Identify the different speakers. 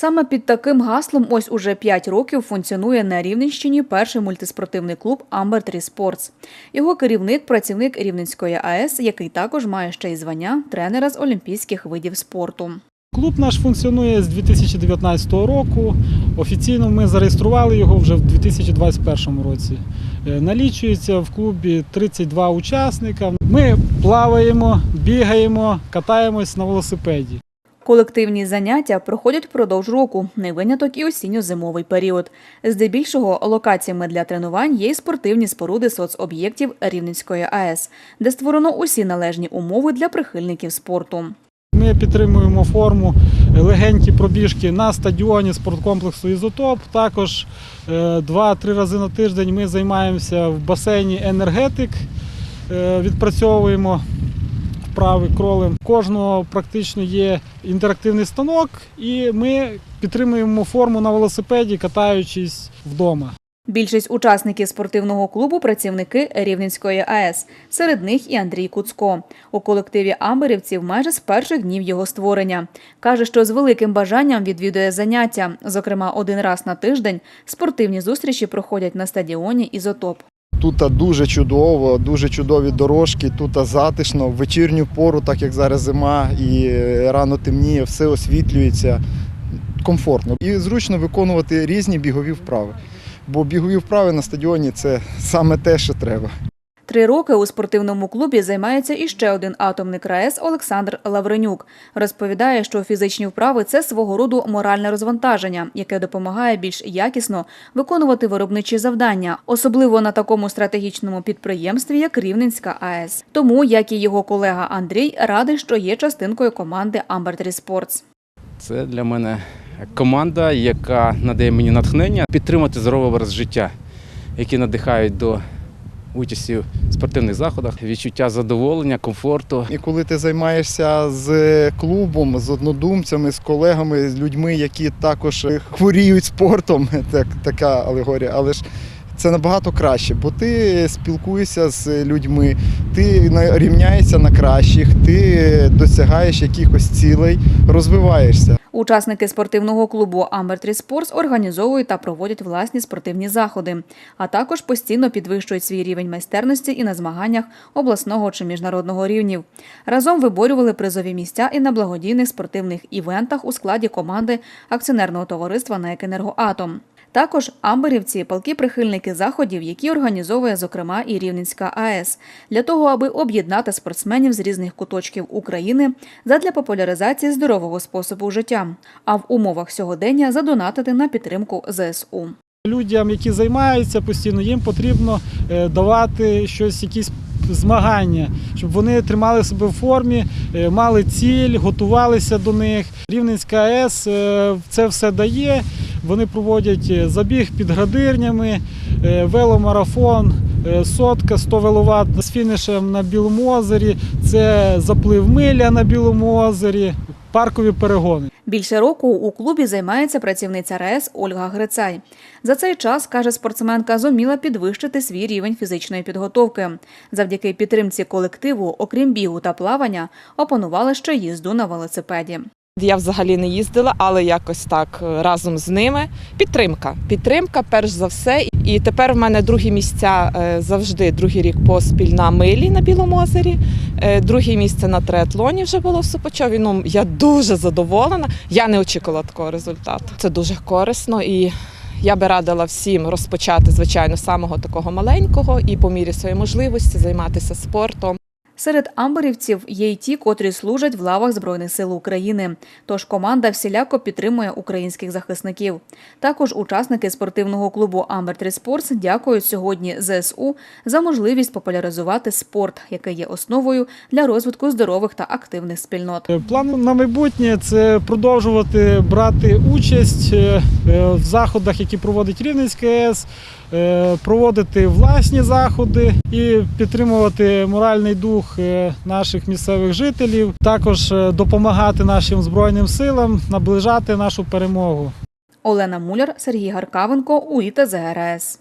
Speaker 1: Саме під таким гаслом ось уже 5 років функціонує на Рівненщині перший мультиспортивний клуб Амбер 3 Sports. Його керівник працівник Рівненської АЕС, який також має ще й звання тренера з олімпійських видів спорту.
Speaker 2: Клуб наш функціонує з 2019 року. Офіційно ми зареєстрували його вже в 2021 році. Е, Налічується в клубі 32 учасника. Ми плаваємо, бігаємо, катаємось на велосипеді.
Speaker 1: Колективні заняття проходять впродовж року, не виняток і осінньо-зимовий період. Здебільшого локаціями для тренувань є й спортивні споруди соцоб'єктів Рівненської АЕС, де створено усі належні умови для прихильників спорту.
Speaker 2: Ми підтримуємо форму е, легенькі пробіжки на стадіоні спорткомплексу Ізотоп. Також е, 2-3 рази на тиждень ми займаємося в басейні енергетик, е, відпрацьовуємо вправи кролем. Кожного практично є інтерактивний станок, і ми підтримуємо форму на велосипеді, катаючись вдома.
Speaker 1: Більшість учасників спортивного клубу працівники Рівненської АЕС. Серед них і Андрій Куцко. У колективі амберівців майже з перших днів його створення. Каже, що з великим бажанням відвідує заняття. Зокрема, один раз на тиждень спортивні зустрічі проходять на стадіоні Ізотоп.
Speaker 3: Тут дуже чудово, дуже чудові дорожки, тут затишно, в вечірню пору, так як зараз зима і рано темніє, все освітлюється комфортно. І зручно виконувати різні бігові вправи. Бо бігові вправи на стадіоні це саме те, що треба.
Speaker 1: Три роки у спортивному клубі займається іще один атомник РаЕС Олександр Лавренюк. Розповідає, що фізичні вправи це свого роду моральне розвантаження, яке допомагає більш якісно виконувати виробничі завдання, особливо на такому стратегічному підприємстві, як Рівненська АЕС. Тому, як і його колега Андрій, радий, що є частинкою команди 3 Sports.
Speaker 4: Це для мене команда, яка надає мені натхнення підтримати здоровий образ життя, які надихають до участі в спортивних заходах, відчуття задоволення, комфорту.
Speaker 3: І коли ти займаєшся з клубом, з однодумцями, з колегами, з людьми, які також хворіють спортом, так, така алегорія, але ж це набагато краще, бо ти спілкуєшся з людьми, ти рівняєшся на кращих, ти досягаєш якихось цілей, розвиваєшся.
Speaker 1: Учасники спортивного клубу Амбертрі Спортс організовують та проводять власні спортивні заходи, а також постійно підвищують свій рівень майстерності і на змаганнях обласного чи міжнародного рівнів. Разом виборювали призові місця і на благодійних спортивних івентах у складі команди акціонерного товариства «НЕК Енергоатом». Також амберівці – палки прихильники заходів, які організовує, зокрема, і Рівненська АЕС, для того, аби об'єднати спортсменів з різних куточків України задля популяризації здорового способу життя, а в умовах сьогодення задонатити на підтримку ЗСУ.
Speaker 2: Людям, які займаються постійно, їм потрібно е, давати щось, якісь змагання, щоб вони тримали себе в формі, е, мали ціль, готувалися до них. Рівненська АЕС е, це все дає. Вони проводять е, забіг під градирнями, е, веломарафон, е, сотка 100 веловат з фінішем на Білому озері. Це заплив миля на Білому озері, паркові перегони.
Speaker 1: Більше року у клубі займається працівниця РАЕС Ольга Грицай. За цей час, каже спортсменка, зуміла підвищити свій рівень фізичної підготовки. Завдяки підтримці колективу, окрім бігу та плавання, опанувала ще їзду на велосипеді.
Speaker 5: Я взагалі не їздила, але якось так е, разом з ними. Підтримка. Підтримка, перш за все. І тепер в мене другі місця е, завжди другий рік поспіль на милі на Білому озері. Е, Друге місце на триатлоні вже було в Супочові. Ну я дуже задоволена. Я не очікувала такого результату. Це дуже корисно і. Я би радила всім розпочати, звичайно, самого такого маленького і по мірі своєї можливості займатися спортом.
Speaker 1: Серед амберівців є й ті, котрі служать в лавах Збройних сил України. Тож команда всіляко підтримує українських захисників. Також учасники спортивного клубу Амбер 3 Sports дякують сьогодні ЗСУ за можливість популяризувати спорт, який є основою для розвитку здорових та активних спільнот.
Speaker 2: Е, План на майбутнє це продовжувати брати участь е, е, в заходах, які проводить Рівненська АЕС, е, проводити власні заходи і підтримувати моральний дух е, наших місцевих жителів, також е, допомагати нашим збройним силам наближати нашу перемогу.
Speaker 1: Олена Муляр, Сергій Гаркавенко, УІТА ЗРС.